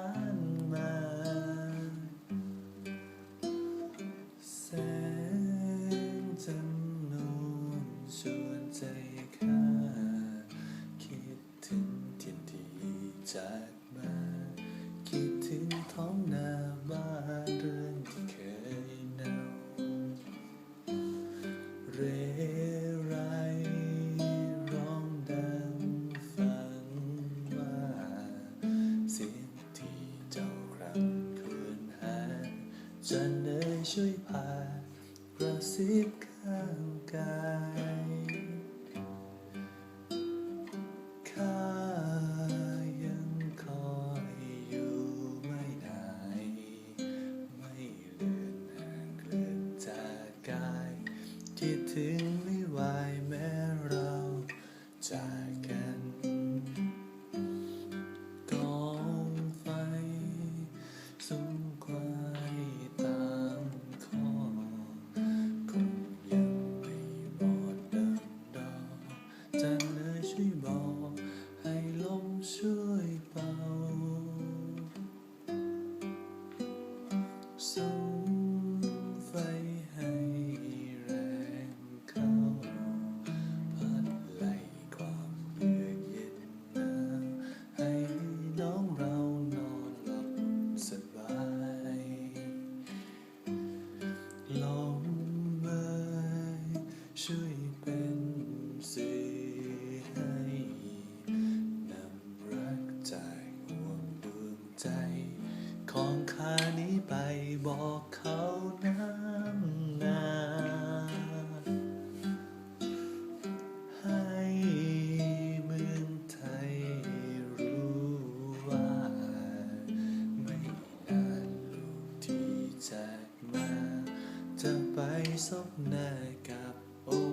านมา แสงจันนนชวนใจข้า คิดถึงเทีนทีจาก ช่วยพากระซิบข้างกายข้ายังคอยอยู่ไม่นายไม่เลือนห่างเคลื่อนจากกาย คิดถึงไม่ไหวแม้เราจาก จันเลยช่วยบอกให้ลมช่วยเป่าส่งไฟให้แรงเข้าพัดไล่ความเยือกเย็นหนาวให้น้องเรานอนหลับสบายลมเอยช่วย ซบหน้ากับอ